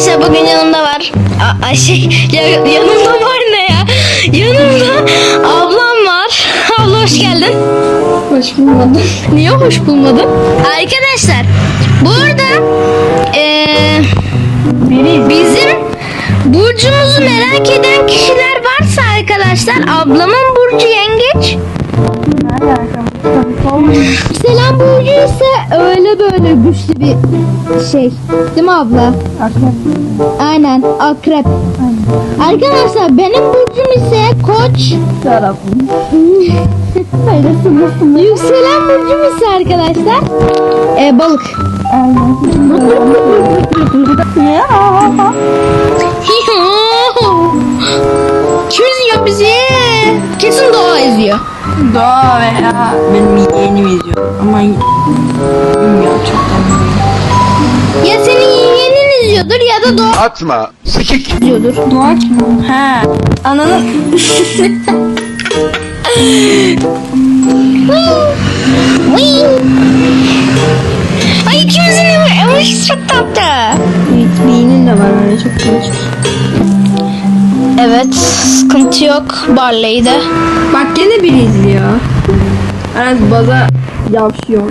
Arkadaşlar bugün yanımda var. A- Ay şey ya- yanımda var ne ya? Yanımda ablam var. Abla hoş geldin. Hoş bulmadım. Niye hoş bulmadın? Arkadaşlar burada eee bizim burcumuzu merak eden kişiler varsa arkadaşlar ablamın burcu yengeç. Selam Burcu ise öyle böyle güçlü bir şey. Değil mi abla? Aynen akrep. Arkadaşlar benim burcum ise koç. Yükselen burcum ise arkadaşlar e, balık. Kim izliyor bizi? Kesin doğa izliyor. Doğa veya benim yeğenim izliyor. Ama izliyordur ya da doğa Atma. Sikik. izliyordur. Doğa kim? He. Ananın. Ay ikimizin de ama hiç çok tatlı. Evet, beynin de var öyle çok değişik. Evet sıkıntı yok Barley'de. Bak gene biri izliyor. Evet baza yavşıyor.